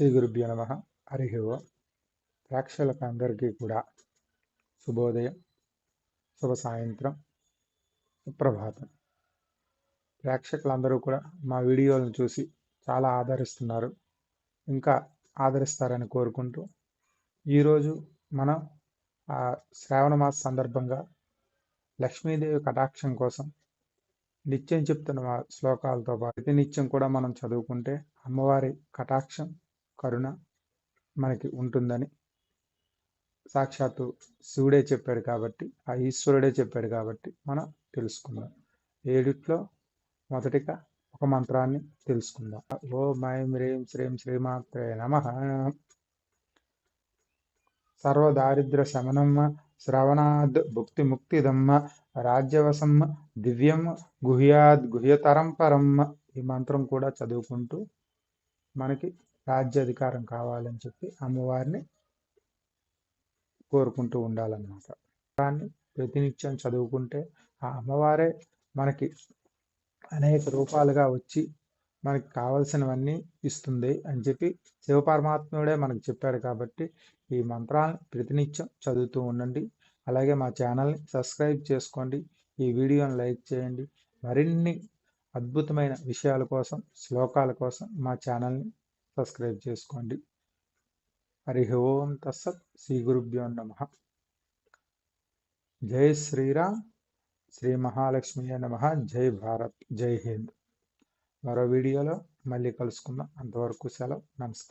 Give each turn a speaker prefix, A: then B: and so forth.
A: శ్రీ గురుభ్యో నమ. హరి ఓం. ప్రేక్షకులకు అందరికీ కూడా శుభోదయం శుభ సాయంత్రం సుప్రభాతం. ప్రేక్షకులందరూ కూడా మా వీడియోలను చూసి చాలా ఆదరిస్తున్నారు. ఇంకా ఆదరిస్తారని కోరుకుంటూ ఈరోజు మనం ఆ శ్రావణ మాస సందర్భంగా లక్ష్మీదేవి కటాక్షం కోసం నిత్యం చెప్తున్న మా శ్లోకాలతో పాటు నిత్యం కూడా మనం చదువుకుంటే అమ్మవారి కటాక్షం కరుణ మనకి ఉంటుందని సాక్షాత్తు శివుడే చెప్పాడు కాబట్టి ఆ ఈశ్వరుడే చెప్పాడు కాబట్టి మనం తెలుసుకుందాం. ఏడిట్లో మొదటిగా ఒక మంత్రాన్ని తెలుసుకుందాం. ఓ మైం రేం శ్రీం శ్రీమాత్రే నమ. సర్వదారిద్ర శమనమ్మ శ్రవణాద్ భుక్తి ముక్తిదమ్మ రాజ్యవసమ్మ దివ్యం గుహ్యాద్ గుహ్యతరం పరమ్మ ఈ మంత్రం కూడా చదువుకుంటూ మనకి రాజ్యాధికారం కావాలని చెప్పి అమ్మవారిని కోరుకుంటూ ఉండాలన్నమాట. దాన్ని ప్రతినిత్యం చదువుకుంటే ఆ అమ్మవారే మనకి అనేక రూపాలుగా వచ్చి మనకి కావలసినవన్నీ ఇస్తుంది అని చెప్పి శివపరమాత్ముడే మనకు చెప్పాడు కాబట్టి ఈ మంత్రాలను ప్రతినిత్యం చదువుతూ ఉండండి. అలాగే మా ఛానల్ని సబ్స్క్రైబ్ చేసుకోండి. ఈ వీడియోని లైక్ చేయండి. మరిన్ని అద్భుతమైన విషయాల కోసం శ్లోకాల కోసం మా ఛానల్ని సబ్స్క్రైబ్ చేసుకోండి. హరి ఓం తస్సత్ శ్రీ గురుభ్యో నమ. జై శ్రీరామ్. శ్రీ మహాలక్ష్మి నమ. జై భారత్. జై హింద్. మరో వీడియోలో మళ్ళీ కలుసుకుందాం. అంతవరకు సెలవు. నమస్కారం.